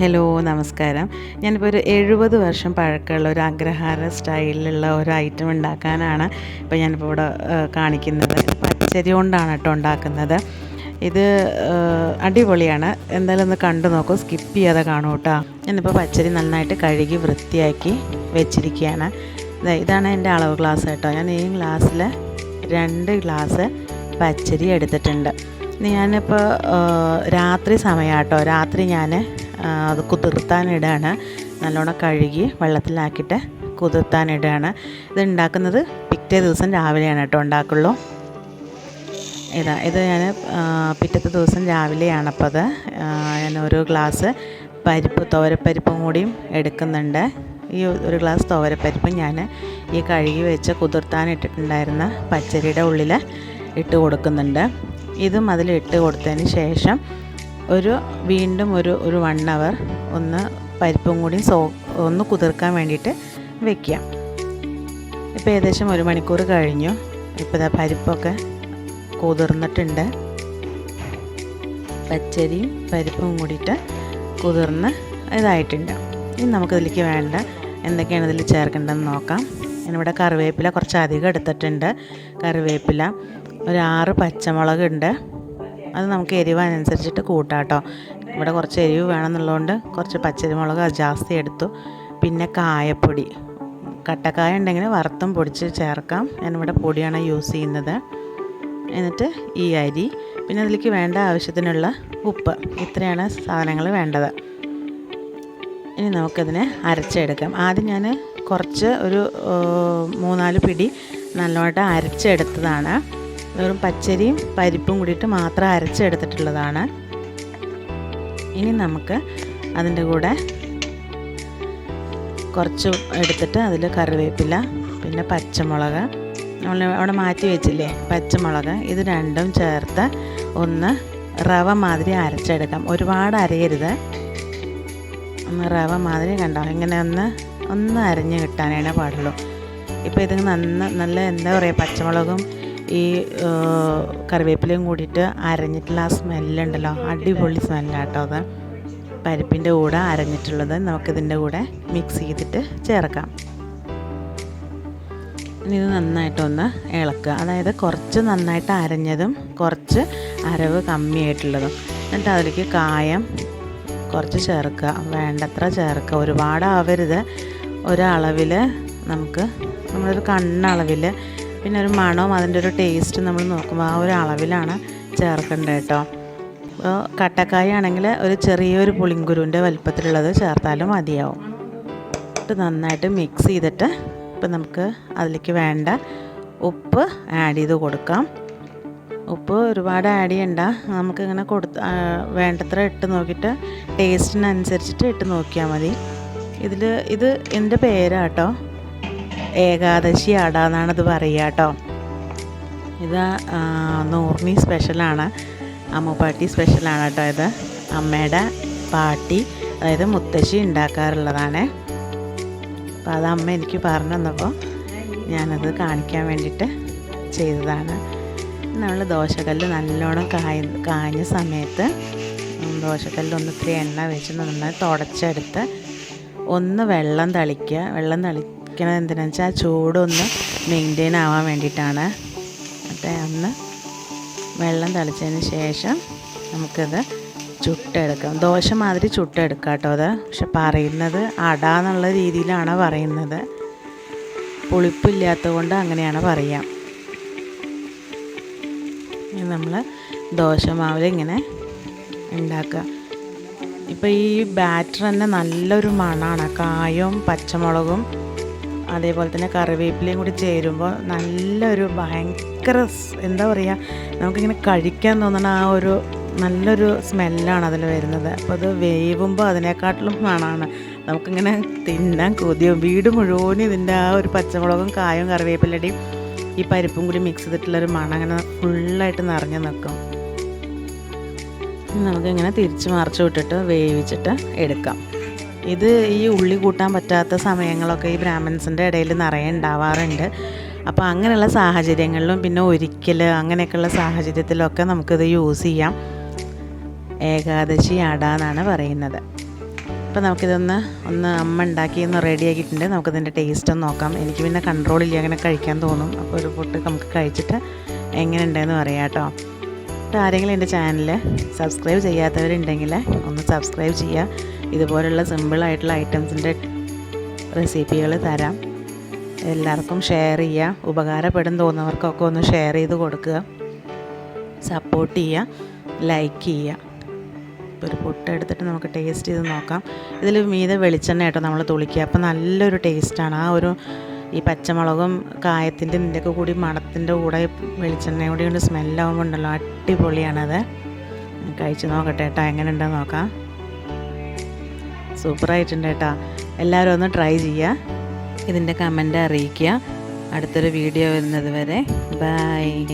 Hello നമസ്കാരം. ഞാനിപ്പോൾ ഒരു എഴുപത് വർഷം പഴക്കമുള്ള ഒരു അഗ്രഹാര സ്റ്റൈലിലുള്ള ഒരു ഐറ്റം ഉണ്ടാക്കാനാണ് ഇപ്പോൾ ഞാനിപ്പോൾ ഇവിടെ കാണിക്കുന്നത്. പച്ചരി കൊണ്ടാണ് കേട്ടോ ഉണ്ടാക്കുന്നത്. ഇത് അടിപൊളിയാണ്. എന്തായാലും ഒന്ന് കണ്ടു നോക്കൂ. സ്കിപ്പ് ചെയ്യാതെ കാണൂ കേട്ടോ. ഞാനിപ്പോൾ പച്ചരി നന്നായിട്ട് കഴുകി വൃത്തിയാക്കി വെച്ചിരിക്കുകയാണ്. ഇതാണ് എന്റെ അളവ് ഗ്ലാസ് കേട്ടോ. ഞാൻ ഈ ഗ്ലാസ്സിൽ രണ്ട് ഗ്ലാസ് പച്ചരി എടുത്തിട്ടുണ്ട്. ഞാനിപ്പോൾ രാത്രി സമയമാട്ടോ രാത്രി ഞാൻ അത് കുതിർത്താനിടാണ് നല്ലോണം കഴുകി വെള്ളത്തിലാക്കിയിട്ട് കുതിർത്താനിടുകയാണ് ഇത് ഉണ്ടാക്കുന്നത് പിറ്റേ ദിവസം രാവിലെയാണ് കേട്ടോ ഉണ്ടാക്കുള്ളൂ. ഇതാ ഇത് ഞാൻ പിറ്റത്തെ ദിവസം രാവിലെയാണ് അപ്പോൾ അത് ഞാൻ ഒരു ഗ്ലാസ് പരിപ്പ് തോരപ്പരിപ്പും കൂടിയും എടുക്കുന്നുണ്ട്. ഈ ഒരു ഗ്ലാസ് തോരപ്പരിപ്പ് ഞാൻ ഈ കഴുകി വെച്ച് കുതിർത്താനിട്ടിട്ടുണ്ടായിരുന്ന പച്ചരിയുടെ ഉള്ളിൽ ഇട്ട് കൊടുക്കുന്നുണ്ട്. ഇതും അതിൽ ഇട്ട് കൊടുത്തതിന് ശേഷം ഒരു വീണ്ടും ഒരു ഒരു വൺ അവർ ഒന്ന് പരിപ്പും കൂടി സോ ഒന്ന് കുതിർക്കാൻ വേണ്ടിയിട്ട് വെക്കാം ഇപ്പോൾ ഏകദേശം ഒരു മണിക്കൂർ കഴിഞ്ഞു. ഇപ്പോൾ ഇതാ പരിപ്പൊക്കെ കുതിർന്നിട്ടുണ്ട്. പച്ചരിയും പരിപ്പും കൂടിയിട്ട് കുതിർന്ന് ഇതായിട്ടുണ്ട്. ഇനി നമുക്കിതിലേക്ക് വേണ്ട എന്തൊക്കെയാണ് ഇതിൽ ചേർക്കേണ്ടതെന്ന് നോക്കാം. ഞാനിവിടെ കറിവേപ്പില കുറച്ച് അധികം എടുത്തിട്ടുണ്ട്. കറിവേപ്പില ഒരു ആറ് പച്ചമുളക് ഉണ്ട് അത് നമുക്ക് എരിവ് അനുസരിച്ചിട്ട് കൂട്ടാം കേട്ടോ ഇവിടെ കുറച്ച് എരിവ് വേണമെന്നുള്ളതുകൊണ്ട് കുറച്ച് പച്ചരിമുളക് ജാസ്തി എടുത്തു. പിന്നെ കായപ്പൊടി. കട്ടക്കായ ഉണ്ടെങ്കിൽ വറുത്തും പൊടിച്ച് ചേർക്കാം. ഞാനിവിടെ പൊടിയാണ് യൂസ് ചെയ്യുന്നത്. എന്നിട്ട് ഈ അരി. പിന്നെ അതിലേക്ക് വേണ്ട ആവശ്യത്തിനുള്ള ഉപ്പ്. ഇത്രയാണ് സാധനങ്ങൾ വേണ്ടത്. ഇനി നമുക്കതിനെ അരച്ചെടുക്കാം. ആദ്യം ഞാൻ കുറച്ച് ഒരു മൂന്നാൽ പിടി നല്ലോണം അരച്ചെടുത്തതാണ്. വെറും പച്ചരിയും പരിപ്പും കൂടിയിട്ട് മാത്രം അരച്ചെടുത്തിട്ടുള്ളതാണ്. ഇനി നമുക്ക് അതിന്റെ കൂടെ കുറച്ച് എടുത്തിട്ട് അതിൽ കറിവേപ്പില പിന്നെ പച്ചമുളക്. നമ്മൾ അവിടെ മാറ്റി വെച്ചില്ലേ? പച്ചമുളക്. ഇത് രണ്ടും ചേർത്ത് ഒന്ന് റവ മാതിരി അരച്ചെടുക്കാം. ഒരുപാട് അരയരുത്. ഒന്ന് റവ മാതിരി കണ്ടോ? ഇങ്ങനെ ഒന്ന് ഒന്ന് അരഞ്ഞ് കിട്ടാനേ പാടുള്ളൂ. ഇപ്പോൾ ഇത് നന്ന നല്ല എന്താ പറയുക പച്ചമുളകും ഈ കറിവേപ്പിലയും കൂടിയിട്ട് അരഞ്ഞിട്ടുള്ള ആ സ്മെല്ലുണ്ടല്ലോ. അടിപൊളി സ്മെല്ലാട്ടോ അത്. പരിപ്പിന്റെ കൂടെ അരഞ്ഞിട്ടുള്ളത് നമുക്കിതിന്റെ കൂടെ മിക്സ് ചെയ്തിട്ട് ചേർക്കാം. ഇനി ഇത് നന്നായിട്ടൊന്ന് ഇളക്കുക. അതായത് കുറച്ച് നന്നായിട്ട് അരഞ്ഞതും കുറച്ച് അരവ് കമ്മിയായിട്ടുള്ളതും. എന്നിട്ട് അതിലേക്ക് കായം കുറച്ച് ചേർക്കുക. വേണ്ടത്ര ചേർക്കുക. ഒരുപാട് ആവരുത്. ഒരളവിൽ നമുക്ക് നമ്മളൊരു കണ്ണളവിൽ പിന്നെ ഒരു മണവും അതിന്റെ ഒരു ടേസ്റ്റ് നമ്മൾ നോക്കുമ്പോൾ ആ ഒരു അളവിലാണ് ചേർക്കേണ്ടത് കേട്ടോ. അപ്പോൾ കട്ടക്കായ ആണെങ്കിൽ ഒരു ചെറിയൊരു പുളിങ്കുരുവിന്റെ വലുപ്പത്തിലുള്ളത് ചേർത്താലും മതിയാവും. ഇട്ട് നന്നായിട്ട് മിക്സ് ചെയ്തിട്ട് ഇപ്പം നമുക്ക് അതിലേക്ക് വേണ്ട ഉപ്പ് ആഡ് ചെയ്ത് കൊടുക്കാം. ഉപ്പ് ഒരുപാട് ആഡ് ചെയ്യണ്ട. നമുക്കിങ്ങനെ കൊടുത്ത് വേണ്ടത്ര ഇട്ട് നോക്കിയിട്ട് ടേസ്റ്റിനനുസരിച്ചിട്ട് ഇട്ട് നോക്കിയാൽ മതി. ഇതിൽ ഇത് എന്റെ പേരാട്ടോ ഏകാദശി അട എന്നാണ് പറയുക കേട്ടോ. ഇത് നൂറിനി സ്പെഷ്യലാണ് അമ്മുപാട്ടി സ്പെഷ്യലാണ് കേട്ടോ ഇത്. അമ്മയുടെ പാട്ടി അതായത് മുത്തശ്ശി ഉണ്ടാക്കാറുള്ളതാണ്. അപ്പോൾ അത് അമ്മ എനിക്ക് പറഞ്ഞു തന്നപ്പോൾ ഞാനത് കാണിക്കാൻ വേണ്ടിയിട്ട് ചെയ്തതാണ്. നമ്മൾ ദോശക്കല്ല് നല്ലോണം കായ കാഞ്ഞ സമയത്ത് ദോശക്കല്ലൊന്നിത്തിരി എണ്ണ വെച്ച് നന്നായി തുടച്ചെടുത്ത് ഒന്ന് വെള്ളം തളിക്കുക. വെള്ളം തളിക്കണത് എന്തിനാണെന്ന് വെച്ചാൽ ചൂടൊന്ന് മെയിന്റെയിൻ ആവാൻ വേണ്ടിയിട്ടാണ്. അപ്പം ഒന്ന് വെള്ളം തളിച്ചതിന് ശേഷം നമുക്കത് ചുട്ടെടുക്കാം. ദോശ മാതിരി ചുട്ടെടുക്കാം കേട്ടോ അത്. പക്ഷെ പറയുന്നത് അട എന്നുള്ള രീതിയിലാണ് പറയുന്നത്. പുളിപ്പില്ലാത്തത് കൊണ്ട് അങ്ങനെയാണ് പറയാം. നമ്മൾ ദോശമാവിൽ ഇങ്ങനെ ഉണ്ടാക്കുക. ഇപ്പോൾ ഈ ബാറ്റർ തന്നെ നല്ലൊരു മണമാണ് കായവും പച്ചമുളകും അതേപോലെ തന്നെ കറിവേപ്പിലയും കൂടി ചേരുമ്പോൾ നല്ലൊരു ഭയങ്കര എന്താ പറയുക നമുക്കിങ്ങനെ കഴിക്കാൻ തോന്നുന്ന ആ ഒരു നല്ലൊരു സ്മെല്ലാണ് അതിൽ വരുന്നത്. അപ്പോൾ അത് വേവുമ്പോൾ അതിനെക്കാട്ടിലും മണമാണ്. നമുക്കിങ്ങനെ തിന്നാൻ കൊതിയും വീട് മുഴുവനും ഇതിന്റെ ആ ഒരു പച്ചമുളകും കായും കറിവേപ്പിലടിയും ഈ പരിപ്പും കൂടി മിക്സ് ചെയ്തിട്ടുള്ളൊരു മണം അങ്ങനെ ഫുള്ളായിട്ട് നിറഞ്ഞു നിൽക്കും. നമുക്കിങ്ങനെ തിരിച്ച് മറിച്ച് വിട്ടിട്ട് വേവിച്ചിട്ട് എടുക്കാം. ഇത് ഈ ഉള്ളി കൂട്ടാൻ പറ്റാത്ത സമയങ്ങളൊക്കെ ഈ ബ്രാഹ്മിൻസിന്റെ ഇടയിൽ നിറയെ ഉണ്ടാവാറുണ്ട്. അപ്പോൾ അങ്ങനെയുള്ള സാഹചര്യങ്ങളിലും പിന്നെ ഒരിക്കൽ അങ്ങനെയൊക്കെയുള്ള സാഹചര്യത്തിലൊക്കെ നമുക്കിത് യൂസ് ചെയ്യാം. ഏകാദശി അട എന്നാണ് പറയുന്നത്. അപ്പോൾ നമുക്കിതൊന്ന് ഒന്ന് അമ്മ ഉണ്ടാക്കി ഒന്ന് റെഡിയാക്കിയിട്ടുണ്ട് നമുക്കിതിന്റെ ടേസ്റ്റ് ഒന്ന് നോക്കാം. എനിക്ക് പിന്നെ കൺട്രോൾ ഇല്ല അങ്ങനെ കഴിക്കാൻ തോന്നും. അപ്പോൾ ഒരു പൊട്ട് നമുക്ക് കഴിച്ചിട്ട് എങ്ങനെ ഉണ്ടെന്ന് പറയാം കേട്ടോ. അപ്പോൾ ആരെങ്കിലും എന്റെ ചാനൽ സബ്സ്ക്രൈബ് ചെയ്യാത്തവരുണ്ടെങ്കിൽ ഒന്ന് സബ്സ്ക്രൈബ് ചെയ്യുക. ഇതുപോലുള്ള സിമ്പിളായിട്ടുള്ള ഐറ്റംസിന്റെ റെസിപ്പികൾ തരാം. എല്ലാവർക്കും ഷെയർ ചെയ്യുക. ഉപകാരപ്പെടും തോന്നുന്നവർക്കൊക്കെ ഒന്ന് ഷെയർ ചെയ്ത് കൊടുക്കുക. സപ്പോർട്ട് ചെയ്യുക. ലൈക്ക് ചെയ്യുക. ഒരു പുട്ട് എടുത്തിട്ട് നമുക്ക് ടേസ്റ്റ് ചെയ്ത് നോക്കാം. ഇതിൽ മീതെ വെളിച്ചെണ്ണ കേട്ടോ നമ്മൾ തുളിക്കുക. അപ്പോൾ നല്ലൊരു ടേസ്റ്റാണ് ആ ഒരു ഈ പച്ചമുളകും കായത്തിന്റെ ഇതിന്റെയൊക്കെ കൂടി മണത്തിന്റെ കൂടെ വെളിച്ചെണ്ണയും കൂടി കൊണ്ട് സ്മെല്ലാകുമ്പോൾ ഉണ്ടല്ലോ അടിപൊളിയാണത്. കഴിച്ച് നോക്കട്ടെ കേട്ടോ എങ്ങനെ ഉണ്ടെന്ന് നോക്കാം. സൂപ്പറായിട്ടുണ്ട് കേട്ടോ എല്ലാവരും ഒന്ന് ട്രൈ ചെയ്യുക ഇതിന്റെ കമന്റ് അറിയിക്കുക. അടുത്തൊരു വീഡിയോ വരുന്നത് വരെ ബൈ.